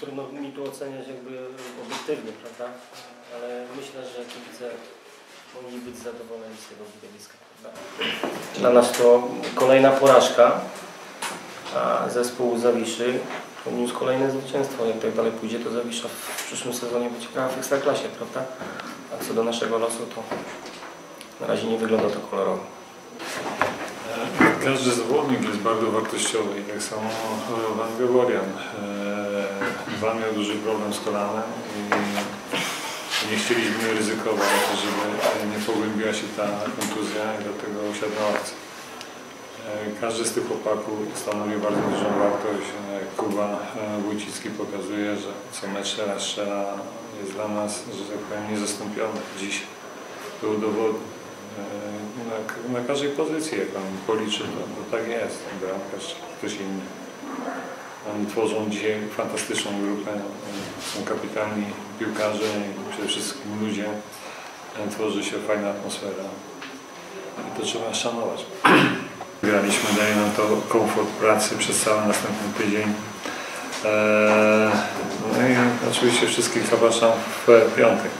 trudno mi tu oceniać jakby obiektywnie, prawda? Ale myślę, że kibice powinni być zadowoleni z tego widowiska, prawda? Dla nas to kolejna porażka, a zespół Zawiszy poniósł kolejne zwycięstwo. Jak tak dalej pójdzie, to Zawisza w przyszłym sezonie będzie grała w Ekstraklasie, prawda? A co do naszego losu, to na razie nie wygląda to kolorowo. Każdy zawodnik jest bardzo wartościowy i tak samo Van Gregorian. Van miał duży problem z kolanem i nie chcieliśmy ryzykować, żeby nie pogłębiła się ta kontuzja i dlatego usiadł na ławce. E, Każdy z tych chłopaków stanowi bardzo dużą wartość. E, Kuba e, Wójcicki pokazuje, że co mecz strzela, strzela jest dla nas, że tak powiem, niezastąpiony dziś. Był dowodny. E, Na, na każdej pozycji, jak on policzy, to, to tak jest. Bramkarz, ktoś inny. Oni tworzą dzisiaj fantastyczną grupę. Są kapitalni piłkarze i przede wszystkim ludzie. E, Tworzy się fajna atmosfera. I to trzeba szanować. Graliśmy, daje nam to komfort pracy przez cały następny tydzień. Eee, No i oczywiście wszystkich zapraszam w piątek.